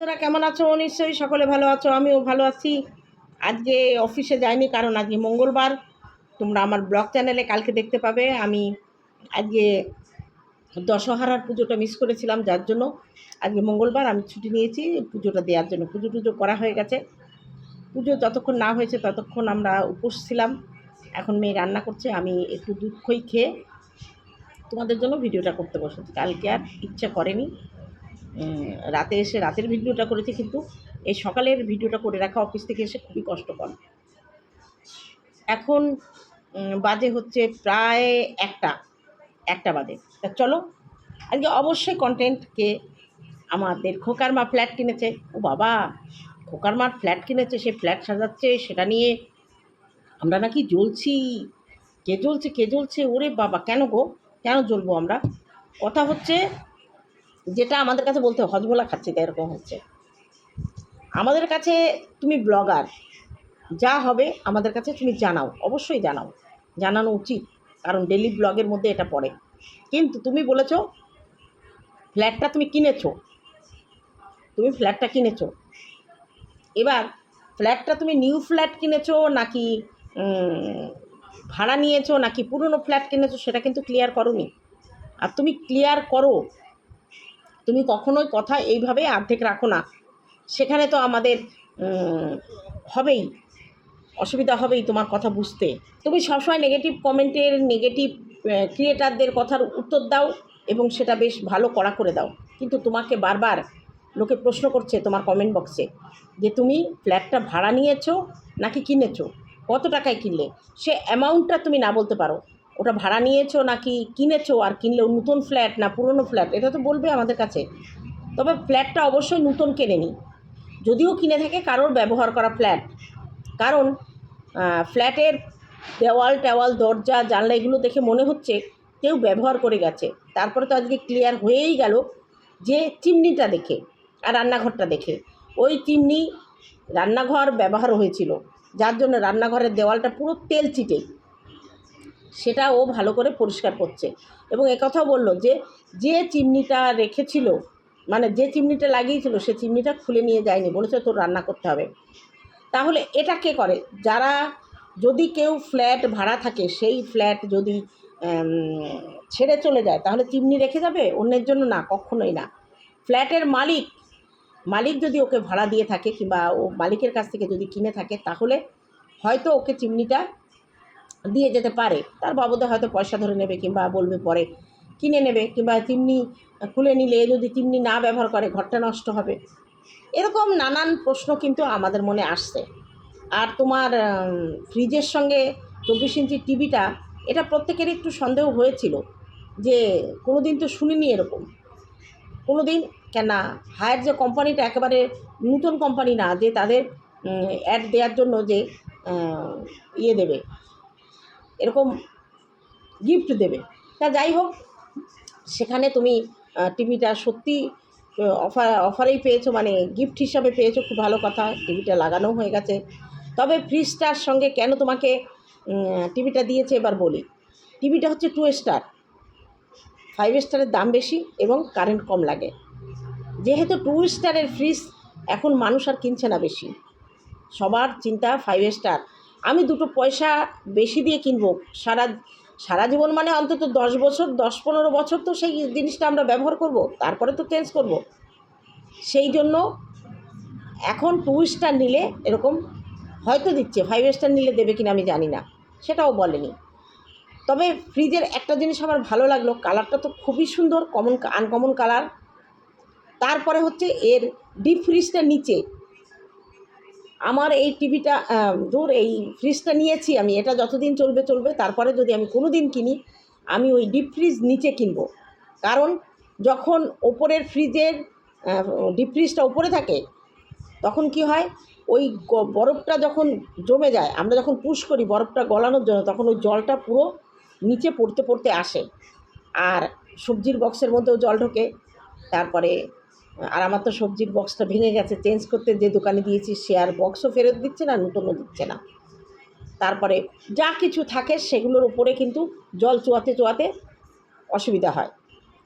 তোরা কেমন আছো? নিশ্চয়ই সকলে ভালো আছো, আমিও ভালো আছি। আজকে অফিসে যাইনি কারণ আজকে মঙ্গলবার। তোমরা আমার ব্লগ চ্যানেলে কালকে দেখতে পাবে। আমি আজকে দশহারার পুজোটা মিস করেছিলাম, যার জন্য আজকে মঙ্গলবার আমি ছুটি নিয়েছি পুজোটা দেওয়ার জন্য। পুজো টুজো করা হয়ে গেছে। পুজো যতক্ষণ না হয়েছে ততক্ষণ আমরা উপোস ছিলাম। এখন মেয়ে রান্না করছে, আমি একটু দুধ খই খেয়ে তোমাদের জন্য ভিডিওটা করতে বসেছি। কালকে আর ইচ্ছা করেনি। রাতে এসে, রাতের ভিডিওটা করেছি কিন্তু এই সকালের ভিডিওটা করে রাখা অফিস থেকে এসে খুবই কষ্টকর। এখন বাজে হচ্ছে প্রায় একটা একটা বাজে। তা চলো, আজকে অবশ্যই কন্টেন্টকে আমাদের খোকার মা ফ্ল্যাট কিনেছে। ও বাবা খোকার মার ফ্ল্যাট কিনেছে, সে ফ্ল্যাট সাজাচ্ছে, সেটা নিয়ে আমরা নাকি জ্বলছি। কে জ্বলছে কে জ্বলছে? ওরে বাবা, কেন গো? কেন জ্বলবো আমরা? কথা হচ্ছে যেটা আমাদের কাছে বলতে হজমোলা খাচ্ছি, তাই এরকম হচ্ছে। আমাদের কাছে তুমি ব্লগার, যা হবে আমাদের কাছে তুমি জানাও, অবশ্যই জানাও। জানানো উচিত, কারণ ডেলি ব্লগের মধ্যে এটা পড়ে। কিন্তু তুমি বলেছ, ফ্ল্যাটটা তুমি কিনেছো। তুমি ফ্ল্যাটটা কিনেছো। এবার, ফ্ল্যাটটা তুমি নিউ ফ্ল্যাট কিনেছো নাকি ভাড়া নিয়েছো নাকি পুরনো ফ্ল্যাট কিনেছো, সেটা কিন্তু ক্লিয়ার করোনি। আর তুমি ক্লিয়ার করো তুমি কখনোই কথা এইভাবে অর্ধেক রাখো না। সেখানে তো আমাদের হবেই, অসুবিধা হবেই তোমার কথা বুঝতে। তুমি সবসময় নেগেটিভ কমেন্টের নেগেটিভ ক্রিয়েটারদের কথার উত্তর দাও এবং সেটা বেশ ভালো কড়া করে দাও। কিন্তু তোমাকে বারবার লোকে প্রশ্ন করছে তোমার কমেন্ট বক্সে যে তুমি ফ্ল্যাটটা ভাড়া নিয়েছো নাকি কিনেছো? কত টাকায় কিনলে? সে অ্যামাউন্টটা তুমি না বলতে পারো। ওটা ভাড়া নিয়েছো নাকি কিনেছো? আর কিনলেও নতুন ফ্ল্যাট না পুরনো ফ্ল্যাট? এটা তো বলবে আমাদের কাছে। তবে ফ্ল্যাটটা অবশ্যই নতুন কেনে নি। যদিও কিনে থাকে কারোর ব্যবহার করা ফ্ল্যাট। কারণ ফ্ল্যাটের দেওয়াল টেওয়াল, দরজা, জানলা এগুলো দেখে মনে হচ্ছে কেউ ব্যবহার করে গেছে। তারপরে তো আজকে ক্লিয়ার হয়েই গেল যে চিমনিটা দেখে আর রান্নাঘরটা দেখে। ওই চিমনি রান্নাঘর ব্যবহার হয়েছিল। যার জন্য রান্নাঘরের দেওয়ালটা পুরো তেল চিটে সেটা ও ভালো করে পরিষ্কার করছে। এবং একথাও বলল যে যে চিমনিটা রেখেছিল মানে যে চিমনিটা লাগিয়েছিল, সে চিমনিটা খুলে নিয়ে যায়নি, বলেছে তোর রান্না করতে হবে। তাহলে এটা কে করে? যারা যদি কেউ ফ্ল্যাট ভাড়া থাকে, সেই ফ্ল্যাট যদি ছেড়ে চলে যায়, তাহলে চিমনি রেখে যাবে? অন্যের জন্য না, কখনোই না। ফ্ল্যাটের মালিক মালিক যদি ওকে ভাড়া দিয়ে থাকে, কিংবা ও মালিকের কাছ থেকে যদি কিনে থাকে, তাহলে হয়তো ওকে চিমনিটা দিয়ে যেতে পারে। তার বাবদে হয়তো পয়সা ধরে নেবে কিংবা বলবে পরে, কিনে নেবে কিংবা চিমনি খুলে নিলে, যদি চিমনি না ব্যবহার করে, ঘরটা নষ্ট হবে। এরকম নানান প্রশ্ন কিন্তু আমাদের মনে আসছে। আর তোমার ফ্রিজের সঙ্গে চব্বিশ ইঞ্চি টিভিটা, এটা প্রত্যেকেরই একটু সন্দেহ হয়েছিল যে কোনো দিন তো শুনিনি এরকম। কোনো দিন কেন হায়ার যে কোম্পানিটা একেবারে নতুন কোম্পানি না, যে তাদের অ্যাড দেওয়ার জন্য যে ইয়ে দেবে। এরকম গিফট দেবে। তা যাই হোক, সেখানে তুমি টিভিটা সত্যি অফার অফারেই পেয়েছ মানে গিফট হিসাবে পেয়েছ, খুব ভালো কথা, টিভিটা লাগানো হয়ে গেছে। তবে ফ্রিজটার সঙ্গে কেন তোমাকে টিভিটা দিয়েছে এবার বলি। টিভিটা হচ্ছে টু স্টার ফাইভ স্টারের দাম বেশি এবং কারেন্ট কম লাগে। যেহেতু টু স্টারের ফ্রিজ এখন মানুষ আর কিনছে না বেশি। সবার চিন্তা ফাইভ স্টার আমি দুটো পয়সা বেশি দিয়ে কিনবো। সারা সারা জীবন মানে অন্তত দশ বছর, দশ পনেরো বছর তো সেই জিনিসটা আমরা ব্যবহার করব, তারপরে তো চেঞ্জ করব। সেই জন্য এখন টু স্টার নিলে এরকম হয়তো দিচ্ছে ফাইভ স্টার নিলে দেবে কিনা আমি জানি না, সেটাও বলেনি। তবে ফ্রিজের একটা জিনিস আমার ভালো লাগল কালারটা তো খুবই সুন্দর কমন আনকমন কালার তারপরে হচ্ছে এর ডিপ ফ্রিজটা নিচে আমার এই টিভিটা দূর এই ফ্রিজটা নিয়েছি আমি। এটা যতদিন চলবে চলবে। তারপরে যদি আমি কোনো দিন কিনি, আমি ওই ডিপ ফ্রিজ নিচে কিনব। কারণ যখন ওপরের ফ্রিজের ডিপ ফ্রিজটা ওপরে থাকে, তখন কি হয়, ওই বরফটা যখন জমে যায়, আমরা যখন পুশ করি, বরফটা গলানোর জন্য, তখন ওই জলটা পুরো নিচে পড়তে পড়তে আসে। আর সবজির বক্সের মধ্যেও জল ঢোকে। তারপরে আর আমার তো সবজির বক্সটা ভেঙে গেছে চেঞ্জ করতে যে দোকানে দিয়েছি সে আর বক্সও ফেরত দিচ্ছে না, নতুনও দিচ্ছে না। তারপরে যা কিছু থাকে সেগুলোর উপরে কিন্তু জল চুয়াতে চোয়াতে অসুবিধা হয়।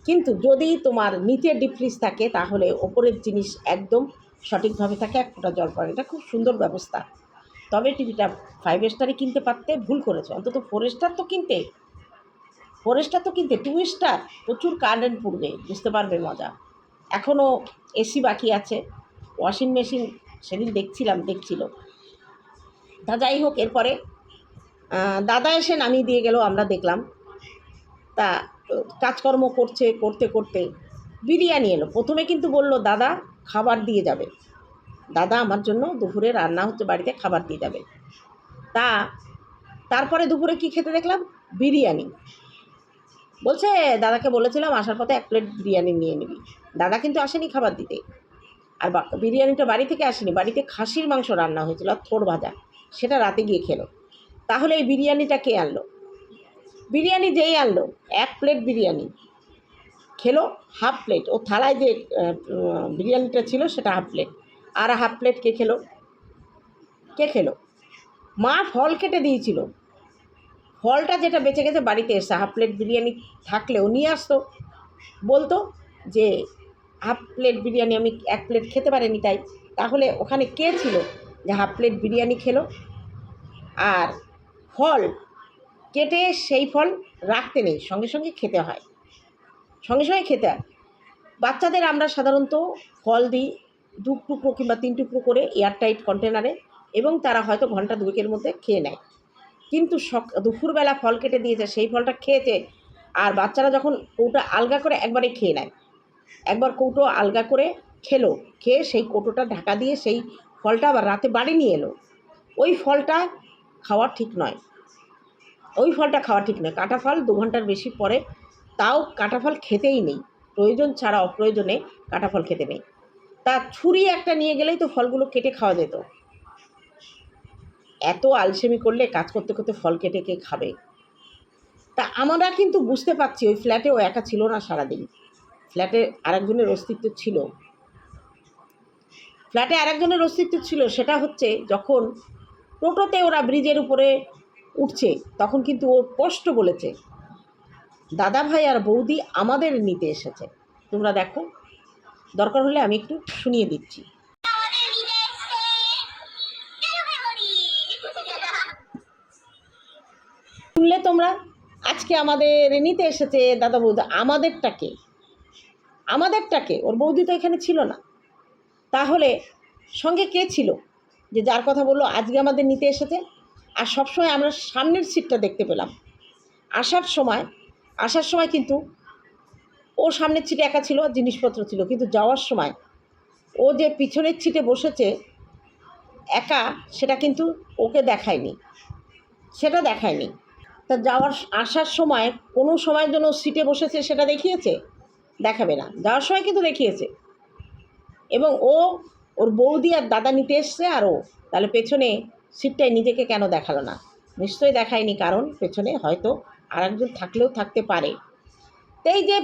কিন্তু যদি তোমার নিচে ডিপ ফ্রিজ থাকে, তাহলে ওপরের জিনিস একদম সঠিকভাবে থাকে, এক ফোঁটা জল পড়ে। এটা খুব সুন্দর ব্যবস্থা। তবে টিভিটা ফাইভ স্টারে কিনতে পারতে ভুল করেছে। অন্তত ফোর স্টার তো কিনতে। ফোর স্টার তো কিনতে। টু স্টার প্রচুর কারেন্ট পড়বে, বুঝতে পারবে মজা। এখনও এসি বাকি আছে। ওয়াশিং মেশিন সেদিন দেখছিলাম, দেখছিল। তা যাই হোক, এরপরে দাদা এসে নামিয়ে দিয়ে গেল, আমরা দেখলাম। তা, কাজকর্ম করছে, করতে করতে বিরিয়ানি এলো। প্রথমে কিন্তু বলল, দাদা, খাবার দিয়ে যাবে। দাদা আমার জন্য দুপুরে রান্না হচ্ছে, বাড়িতে খাবার দিয়ে যাবে। তা, তারপরে দুপুরে কি খেতে দেখলাম? বিরিয়ানি। বলছে, দাদাকে বলেছিলাম আসার পথে এক প্লেট বিরিয়ানি নিয়ে নিবি। দাদা কিন্তু আসেনি খাবার দিতে। আর বিরিয়ানিটা বাড়ি থেকে আসেনি। বাড়িতে খাসির মাংস রান্না হয়েছিল আর থোড় ভাজা। সেটা রাতে গিয়ে খেলো। তাহলে এই বিরিয়ানিটা কে আনলো? বিরিয়ানি যেই আনলো, এক প্লেট বিরিয়ানি। খেলো, হাফ প্লেট। ও থালায় যে বিরিয়ানিটা ছিল সেটা হাফ প্লেট। আর হাফ প্লেট কে খেলো? কে খেলো? মা ফল কেটে দিয়েছিল। ফলটা যেটা বেঁচে গেছে বাড়িতে এসে হাফ প্লেট বিরিয়ানি থাকলেও নিয়ে আসতো। বলতো যে, হাফ প্লেট বিরিয়ানি আমি এক প্লেট খেতে পারিনি তাই। তাহলে ওখানে কে ছিল যে হাফ প্লেট বিরিয়ানি খেলো? আর ফল, কেটে সেই ফল রাখতে নেই, সঙ্গে সঙ্গে খেতে হয়। সঙ্গে সঙ্গে খেতে হয়। বাচ্চাদের আমরা সাধারণত ফল দিই দু টুকরো কিংবা তিন টুকরো করে এয়ারটাইট কন্টেনারে এবং তারা হয়তো ঘণ্টা দুয়েকের মধ্যে খেয়ে নেয়। কিন্তু সক, দুপুরবেলা ফল কেটে দিয়েছে, সেই ফলটা খেয়েছে। আর বাচ্চারা যখন কৌটা আলগা করে একবারে খেয়ে নেয়। একবার কৌটো আলগা করে খেলো, খেয়ে সেই কৌটোটা ঢাকা দিয়ে সেই ফলটা আবার রাতে বাড়ি নিয়ে এলো। ওই ফলটা খাওয়া ঠিক নয়। ওই ফলটা খাওয়া ঠিক নয়। কাঁটা ফল দু ঘণ্টার বেশি পরে তাও কাঁটা ফল খেতেই নেই। প্রয়োজন ছাড়া অপ্রয়োজনে কাঁটা ফল খেতে নেই। তা ছুরি একটা নিয়ে গেলেই তো ফলগুলো কেটে খাওয়া যেত। এত আলসেমি করলে কাজ করতে করতে ফল কেটে কে খাবে? তা আমরা কিন্তু বুঝতে পারছি ওই ফ্ল্যাটে ও একা ছিল না সারাদিন। ফ্ল্যাটে আরেকজনের অস্তিত্ব ছিল। ফ্ল্যাটে আরেকজনের অস্তিত্ব ছিল, সেটা হচ্ছে যখন টোটোতে ওরা ব্রিজের উপরে উঠছে, তখন কিন্তু ও স্পষ্ট বলেছে, দাদা ভাই আর বৌদি আমাদের নিতে এসেছে। তোমরা দেখো, দরকার হলে আমি একটু শুনিয়ে দিচ্ছি। তোমরা? আজকে আমাদের নিতে এসেছে দাদা বৌদি। আমাদেরটাকে। আমাদেরটাকে। ওর বৌদি তো এখানে ছিল না। তাহলে সঙ্গে কে ছিল? যে যার কথা বলল, আজকে আমাদের নিতে এসেছে। আর সবসময় আমরা সামনের সিটটা দেখতে পেলাম। আসার সময় আসার সময় কিন্তু ও সামনের সিটে একা ছিল, জিনিসপত্র ছিল। কিন্তু যাওয়ার সময় ও যে পিছনের সিটে বসেছে, একা, সেটা কিন্তু ওকে দেখায়নি। সেটা দেখায়নি। তা যাওয়ার আসার সময় কোনো সময়ের জন্য সিটে বসেছে সেটা দেখিয়েছে? দেখাবে না। যাওয়ার সময় কিন্তু দেখিয়েছে। এবং ও, ওর বৌদি আর দাদা নিতে এসছে আর ও। তাহলে পেছনে সিটটায় নিজেকে কেন দেখাল না? নিশ্চয়ই দেখায়নি কারণ পেছনে হয়তো আরেকজন থাকলেও থাকতে পারে। এই যে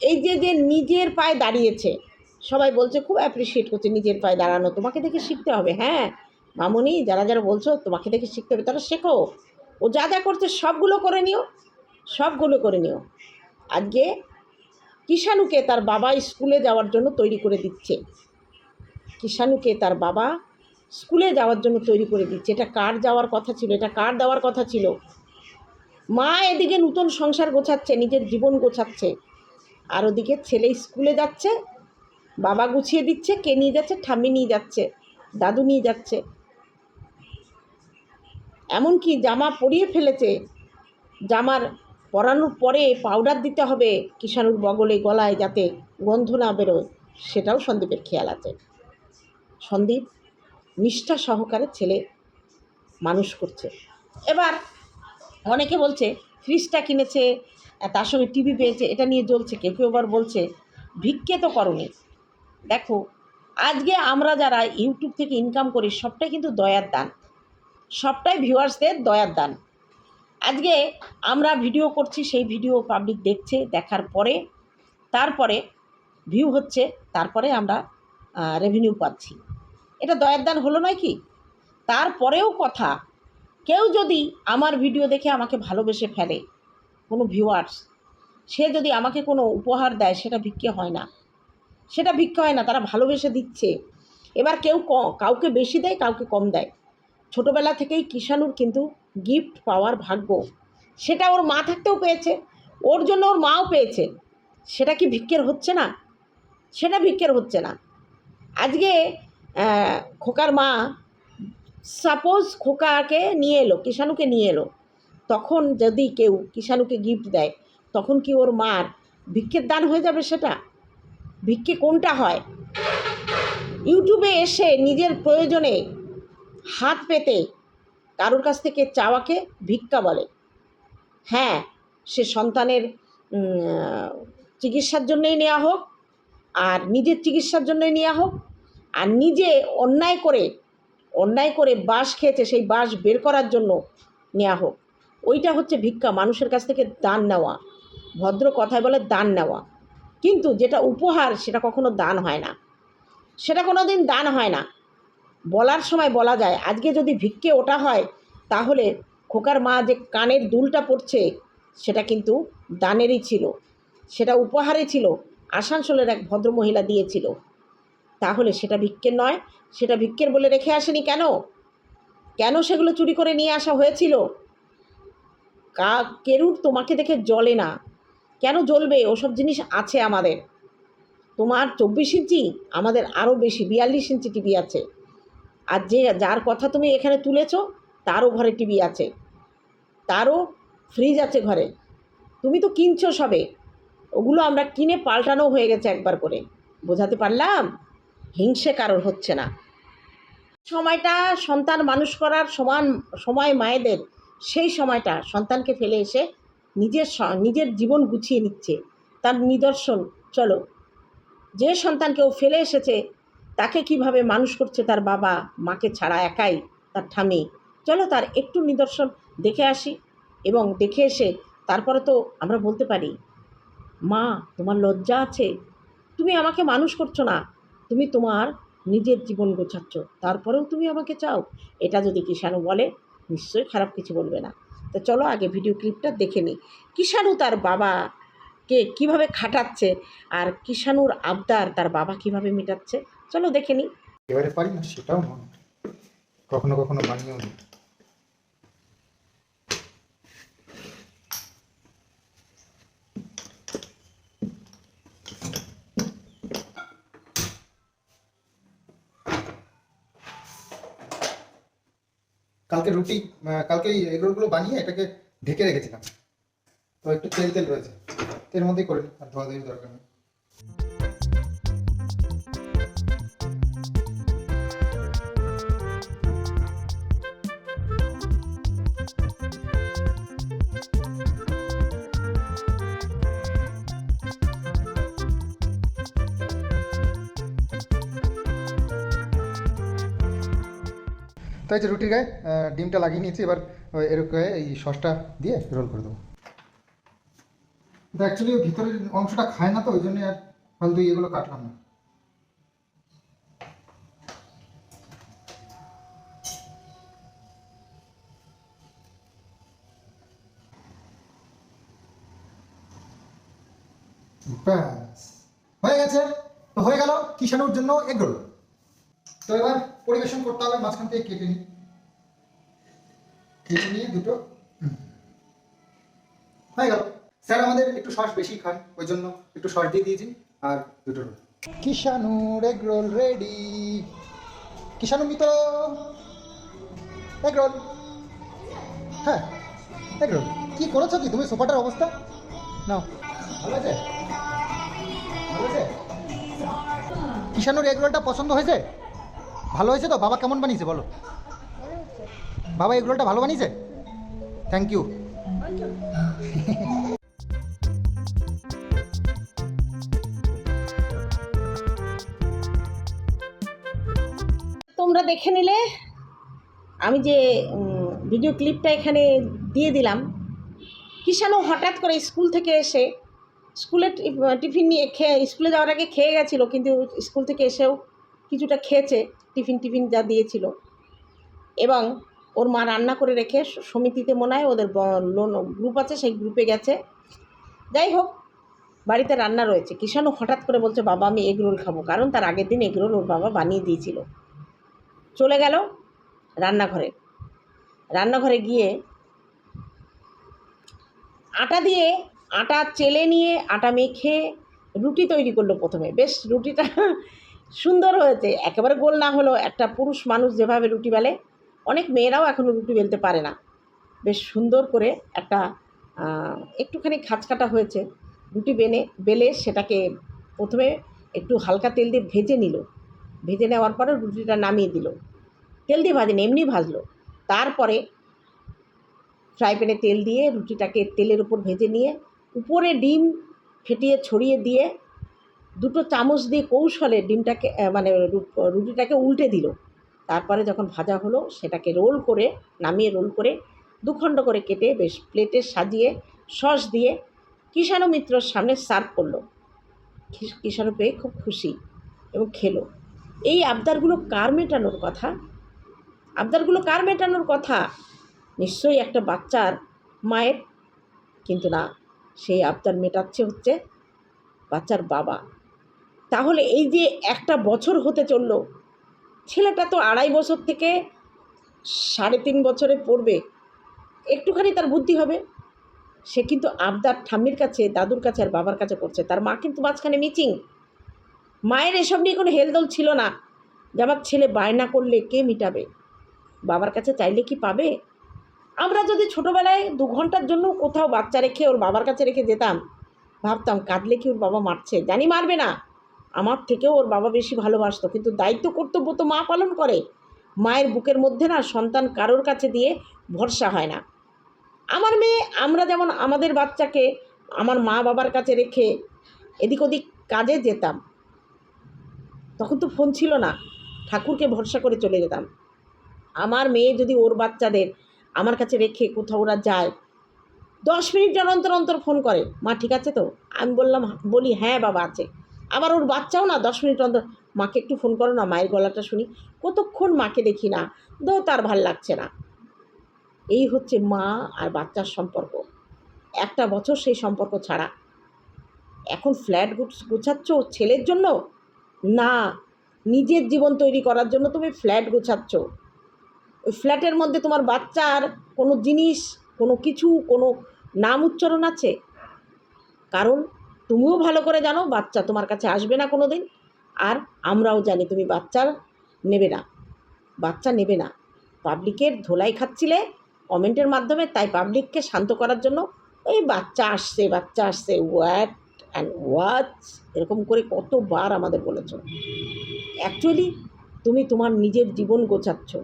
এই যে যে নিজের পায়ে দাঁড়িয়েছে, সবাই বলছে, খুব অ্যাপ্রিসিয়েট করছে নিজের পায়ে দাঁড়ানো। তোমাকে দেখে শিখতে হবে। হ্যাঁ মামুনি, যারা যারা বলছো তোমাকে দেখে শিখতে হবে, তারা শেখো। ও যা যা করছে সবগুলো করে নিও, সবগুলো করে নিও। আজকে কিষাণুকে তার বাবা স্কুলে যাওয়ার জন্য তৈরি করে দিচ্ছে। কিষাণুকে তার বাবা স্কুলে যাওয়ার জন্য তৈরি করে দিচ্ছে। এটা কার যাওয়ার কথা ছিল? এটা কার দেওয়ার কথা ছিল? মা এদিকে নতুন সংসার গোছাচ্ছে, নিজের জীবন গোছাচ্ছে। আর ওদিকে ছেলে স্কুলে যাচ্ছে, বাবা গুছিয়ে দিচ্ছে, কে নিয়ে যাচ্ছে? ঠাম্মি নিয়ে যাচ্ছে, দাদু নিয়ে যাচ্ছে। এমনকি জামা পরিয়ে ফেলেছে। জামার পরানোর পরে পাউডার দিতে হবে কিষাণুর বগলে গলায় যাতে গন্ধ না বেরোয়, সেটাও সন্দীপের খেয়াল আছে। সন্দীপ নিষ্ঠা সহকারে ছেলে মানুষ করছে। এবার অনেকে বলছে, ফ্রিজটা কিনেছে তার সঙ্গে টিভি পেয়েছে, এটা নিয়ে জ্বলছে, কেউ কেউ আবার বলছে, ভিক্ষে তো করনি। দেখো, আজকে আমরা যারা ইউটিউব থেকে ইনকাম করি, সবটাই কিন্তু দয়ার দান। সবটাই ভিউয়ার্সদের দয়ার দান। আজকে আমরা ভিডিও করছি, সেই ভিডিও পাবলিক দেখছে, দেখার পরে, তারপরে ভিউ হচ্ছে, তারপরে আমরা রেভিনিউ পাচ্ছি। এটা দয়ার দান হলো নয় কি? তারপরেও কথা, কেউ যদি আমার ভিডিও দেখে আমাকে ভালোবেসে ফেলে, কোনো ভিউয়ার্স, সে যদি আমাকে কোনো উপহার দেয়, সেটা ভিক্ষে হয় না। সেটা ভিক্ষে হয় না, তারা ভালোবেসে দিচ্ছে। এবার কেউ কাউকে বেশি দেয়, কাউকে কম দেয়। ছোটোবেলা থেকেই কিষাণুর কিন্তু গিফট পাওয়ার ভাগ্য। সেটা ওর মা থাকতেও পেয়েছে, ওর জন্য ওর মাও পেয়েছে। সেটা কি ভিক্ষের হচ্ছে না? সেটা ভিক্ষের হচ্ছে না। আজকে খোকার মা সাপোজ খোকাকে নিয়ে এলো, কিষাণুকে নিয়ে এলো। তখন যদি কেউ কিষাণুকে গিফট দেয়, তখন কি ওর মার ভিক্ষের দান হয়ে যাবে সেটা? ভিক্ষে কোনটা হয়? ইউটিউবে এসে নিজের প্রয়োজনে হাত পেতে কারোর কাছ থেকে চাওয়াকে ভিক্ষা বলে। হ্যাঁ সে সন্তানের চিকিৎসার জন্যই নেওয়া হোক আর নিজের চিকিৎসার জন্যই নেওয়া হোক আর নিজে অন্যায় করে অন্যায় করে বাস খেয়েছে সেই বাস বের করার জন্য নেওয়া হোক। ওইটা হচ্ছে ভিক্ষা, মানুষের কাছ থেকে দান নেওয়া। ভদ্র কথায় বলে দান নেওয়া। কিন্তু যেটা উপহার সেটা কখনো দান হয় না। সেটা কোনো দিন দান হয় না। বলার সময় বলা যায়, আজকে যদি ভিক্ষে ওটা হয়, তাহলে খোকার মা যে কানের দুলটা পড়ছে সেটা কিন্তু দানেরই ছিল। সেটা উপহারে ছিল, আসানসোলের এক ভদ্রমহিলা দিয়েছিল। তাহলে সেটা ভিক্ষের নয়, সেটা ভিক্ষের বলে রেখে আসেনি কেন? কেন সেগুলো চুরি করে নিয়ে আসা হয়েছিল? কা, কেরুর তোমাকে দেখে জ্বলে না। কেন জ্বলবে? ওসব জিনিস আছে আমাদের। তোমার চব্বিশ ইঞ্চি, আমাদের আরও বেশি, বিয়াল্লিশ ইঞ্চি টিভি আছে। আর যে, যার কথা তুমি এখানে তুলেছো, তারও ঘরে টিভি আছে। তারও ফ্রিজ আছে ঘরে। তুমি তো কিনছো সবে। ওগুলো আমরা কিনে পাল্টানো হয়ে গেছে একবার করে। বোঝাতে পারলাম? হিংসে কারোর হচ্ছে না। সময়টা সন্তান মানুষ করার সমান সময় মায়েদের। সেই সময়টা সন্তানকে ফেলে এসে নিজের নিজের জীবন গুছিয়ে নিচ্ছে। তার নিদর্শন, চলো। যে সন্তানকে ও ফেলে এসেছে তাকে কীভাবে মানুষ করছে তার বাবা মাকে ছাড়া একাই তার ঠামি চলো তার একটু নিদর্শন দেখে আসি এবং দেখে এসে তারপরে তো আমরা বলতে পারি, মা, তোমার লজ্জা আছে? তুমি আমাকে মানুষ করছ না। তুমি তোমার নিজের জীবন গোছাচ্ছ। তারপরেও তুমি আমাকে চাও। এটা যদি কিষাণু বলে, নিশ্চয়ই খারাপ কিছু বলবে না। তো চলো আগে ভিডিও ক্লিপটা দেখে নিই। কিষাণু তার বাবাকে কীভাবে খাটাচ্ছে আর কিষাণুর আবদার তার বাবা কীভাবে মেটাচ্ছে? চলো দেখে নিই। এবারে পারি না, সেটাও কখনো কখনো বানিয়েও দিই কালকে রুটি কালকে এই এগরোলগুলো বানিয়ে এটাকে ঢেকে রেখেছিলাম। তো একটু তেল তেল রয়েছে। এর মধ্যেই করে আর ধোয়া ধোয়ার দরকার নেই। তাই যে রুটির গায়ে ডিমটা লাগিয়ে নিয়েছি, এবার এরকম এই সসটা দিয়ে রোল করে দেবো। অ্যাকচুয়ালি ভিতরের অংশটা খায় না তো, ওই জন্য আর ফালতু এগুলো কাটলাম না। ব্যাস। হয়ে গেছে। তো হয়ে গেল কিষাণুর জন্য এগরোল। তো এবার পরিবেশন করতে হবে, মাঝখান থেকে কেটে নিই। কেটে নিয়ে দুটো। হয়ে গেল। স্যার আমাদের একটু সস বেশি খান ওই জন্য একটু সস দিয়ে দিয়েছি আর দুটো roll কিষানুর egg roll ready. Kishanu Mitra egg roll. হ্যাঁ এগ রোল। কি করেছ কি? তুমি সোফাটার অবস্থা? নাও। ভালো আছে? ভালো আছে? কিষানুর এগ রোলটা পছন্দ হয়েছে? ভালো হয়েছে তো? বাবা কেমন বানিয়েছে বলো? বাবা এগ রোলটা ভালো বানিয়েছে? থ্যাংক ইউ তোমরা দেখে নিলে। আমি যে ভিডিও ক্লিপটা এখানে দিয়ে দিলাম। কিষাণু হঠাৎ করে স্কুল থেকে এসে, স্কুলে টিফিন নিয়ে খেয়ে, স্কুলে যাওয়ার আগে খেয়ে গেছিল, কিন্তু স্কুল থেকে এসেও কিছুটা খেয়েছে, টিফিন টিফিন যা দিয়েছিল। এবং ওর মা রান্না করে রেখে সমিতিতে মনে হয় ওদের লোন গ্রুপ আছে, সেই গ্রুপে গেছে। যাই হোক, বাড়িতে রান্না রয়েছে। কিষাণও হঠাৎ করে বলছে, বাবা, আমি এগ রোল খাব। কারণ তার আগের দিন এগরোল ওর বাবা বানিয়ে দিয়েছিল। চলে গেল রান্নাঘরে। রান্নাঘরে গিয়ে আটা দিয়ে আটা চেলে নিয়ে আটা মেখে রুটি তৈরি করল প্রথমে। বেশ রুটিটা সুন্দর হয়েছে। একেবারে গোল না হলেও একটা পুরুষ মানুষ যেভাবে রুটি বেলে, অনেক মেয়েরাও এখনও রুটি বেলতে পারে না। বেশ সুন্দর করে একটা একটুখানি খাঁচকাটা হয়েছে। রুটি বেনে, বেলে সেটাকে প্রথমে একটু হালকা তেল দিয়ে ভেজে নিল। ভেজে নেওয়ার পরে রুটিটা নামিয়ে দিল। তেল দিয়ে ভাজেনি, এমনি ভাজলো। তারপরে ফ্রাই প্যানে তেল দিয়ে রুটিটাকে তেলের উপর ভেজে নিয়ে, উপরে ডিম ফেটিয়ে ছড়িয়ে দিয়ে দুটো চামচ দিয়ে কৌশলে ডিমটাকে মানে রুটিটাকে উল্টে দিল। তারপরে যখন ভাজা হলো, সেটাকে রোল করে, নামিয়ে রোল করে দুখণ্ড করে কেটে বেশ প্লেটে সাজিয়ে সস দিয়ে কিষাণু মিত্রর সামনে সার্ভ করল। কিষাণু পেয়ে খুব খুশি এবং খেলো। এই আবদারগুলো কার মেটানোর কথা? আবদারগুলো কার মেটানোর কথা? নিশ্চয়ই একটা বাচ্চার মায়ের, কিন্তু না, সেই আবদার মেটাচ্ছে হচ্ছে বাচ্চার বাবা। তাহলে এই যে একটা বছর হতে চলল, ছেলেটা তো আড়াই বছর থেকে সাড়ে তিন বছরে পড়বে, একটুখানি তার বুদ্ধি হবে। সে কিন্তু আবদার ঠাম্মির কাছে, দাদুর কাছে আর বাবার কাছে করছে, তার মা কিন্তু মাঝখানে মিচিং। মায়ের এসব নিয়ে কোনো হেলদোল ছিল না। যে আমার ছেলে বায়না করলে কে মিটাবে? বাবার কাছে চাইলে কি পাবে? আমরা যদি ছোটোবেলায় দু ঘণ্টার জন্য কোথাও বাচ্চা রেখে ওর বাবার কাছে রেখে যেতাম, ভাবতাম কাঁদলে কি ওর বাবা মারছে? জানি মারবে না। আমার থেকেও ওর বাবা বেশি ভালোবাসতো, কিন্তু দায়িত্ব কর্তব্য তো মা পালন করে। মায়ের বুকের মধ্যে না সন্তান কারোর কাছে দিয়ে ভরসা হয় না। আমার মেয়ে, আমরা যেমন আমাদের বাচ্চাকে আমার মা বাবার কাছে রেখে এদিক ওদিক কাজে যেতাম। তখন তো ফোন ছিল না। ঠাকুরকে ভরসা করে চলে যেতাম। আমার মেয়ে যদি ওর বাচ্চাদের আমার কাছে রেখে কোথাও ওরা যায়, দশ মিনিট যেন অন্তর অন্তর ফোন করে, মা, ঠিক আছে তো? আমি বললাম, বলি হ্যাঁ বাবা আছে। আবার ওর বাচ্চাও না, দশ মিনিট অন্তর, মাকে একটু ফোন করো না, মায়ের গলাটা শুনি। কতক্ষণ মাকে দেখি না, দো, তার ভালো লাগছে না। এই হচ্ছে মা আর বাচ্চার সম্পর্ক। একটা বছর সেই সম্পর্ক ছাড়া। এখন ফ্ল্যাট গুছাচ্ছ ছেলের জন্য? না, নিজের জীবন তৈরি করার জন্য তুমি ফ্ল্যাট গোছাচ্ছ। ওই ফ্ল্যাটের মধ্যে তোমার বাচ্চার কোনো জিনিস, কোনো কিছু, কোনো নাম উচ্চারণ আছে? কারণ তুমিও ভালো করে জানো, বাচ্চা তোমার কাছে আসবে না কোনো দিন আর আমরাও জানি তুমি বাচ্চার নেবে না। বাচ্চা নেবে না। পাবলিকের ধোলাই খাচ্ছিলে কমেন্টের মাধ্যমে, তাই পাবলিককে শান্ত করার জন্য, এই বাচ্চা আসছে বাচ্চা আসছে হোয়াট অ্যান্ড ওয়াটস এরকম করে কতবার আমাদের বলেছ? অ্যাকচুয়ালি তুমি তোমার নিজের জীবন গোছাচ্ছ।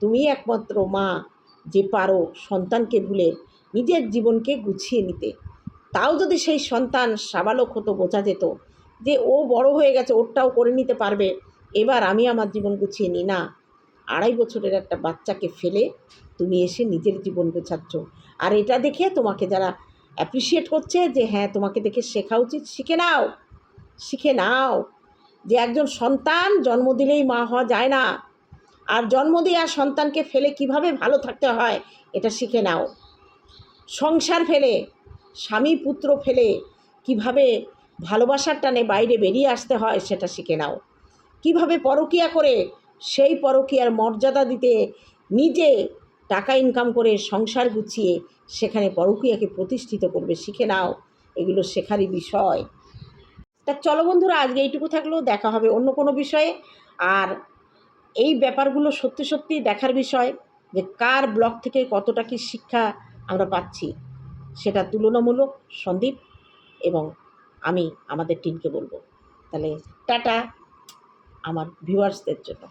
তুমি একমাত্র মা যে পারো সন্তানকে ভুলে নিজের জীবনকে গুছিয়ে নিতে। তাও যদি সেই সন্তান সাবালক হতো, বোঝা যেত যে ও বড় হয়ে গেছে, ওরটাও করে নিতে পারবে। এবার আমি আমার জীবন গুছিয়ে নিই। না, আড়াই বছরের একটা বাচ্চাকে ফেলে তুমি এসে নিজের জীবন গোছাচ্ছ। আর এটা দেখে তোমাকে যারা অ্যাপ্রিসিয়েট করছে যে হ্যাঁ তোমাকে দেখে শেখা উচিত, শিখে নাও শিখে নাও। যে একজন সন্তান জন্ম দিলেই মা হওয়া যায় না। আর জন্ম দেওয়া সন্তানকে ফেলে কীভাবে ভালো থাকতে হয়, এটা শিখে নাও। সংসার ফেলে, স্বামী পুত্র ফেলে কীভাবে ভালোবাসার টানে বাইরে বেরিয়ে আসতে হয়, সেটা শিখে নাও। কীভাবে পরকিয়া করে, সেই পরকিয়ার মর্যাদা দিতে নিজে টাকা ইনকাম করে সংসার গুছিয়ে সেখানে পরকিয়াকে প্রতিষ্ঠিত করবে, শিখে নাও। এগুলো শেখারই বিষয়। তা চলো বন্ধুরা, আজকে এইটুকু থাকলেও দেখা হবে অন্য কোনো বিষয়ে। আর এই ব্যাপারগুলো সত্যি সত্যি দেখার বিষয় যে কার ব্লগ থেকে কতটা কি শিক্ষা আমরা পাচ্ছি, সেটা তুলনামূলক সন্দীপ এবং আমি, আমাদের টিমকে বলব। তাহলে টাটা, আমার ভিউয়ার্সদের জন্য।